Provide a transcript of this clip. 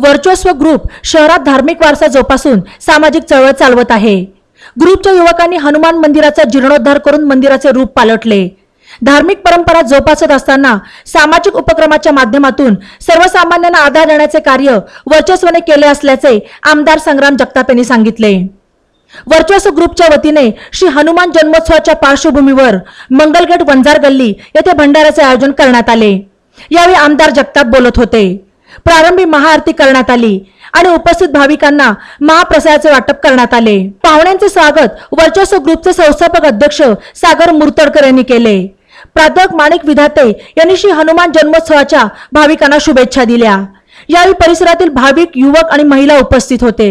वर्चस्व ग्रुप शहरात धार्मिक वारसा जोपासून सामाजिक चळवळ चालवत आहे. ग्रुपच्या युवकांनी हनुमान मंदिराचा जीर्णोद्धार करून मंदिराचे रूप पालटले. धार्मिक परंपरा जोपासत असताना सामाजिक उपक्रमाच्या माध्यमातून सर्वसामान्यांना आधार देण्याचे कार्य वर्चस्वने केले असल्याचे आमदार संग्राम जगताप यांनी सांगितले. वर्चस्व ग्रुपच्या वतीने श्री हनुमान जन्मोत्सवाच्या पार्श्वभूमीवर मंगलगेट वंजार गल्ली येथे भंडाऱ्याचे आयोजन करण्यात आले. यावेळी आमदार जगताप बोलत होते. प्रारंभी महाआरती करण्यात आली आणि उपस्थित भाविकांना महाप्रसादाचे वाटप करण्यात आले. पाहुण्यांचे स्वागत वर्चस्व ग्रुपचे संस्थापक अध्यक्ष सागर मुर्तडकर यांनी केले. प्राध्यापक माणिक विधाते यांनी श्री हनुमान जन्मोत्सवाच्या भाविकांना शुभेच्छा दिल्या. यावेळी परिसरातील भाविक युवक आणि महिला उपस्थित होते.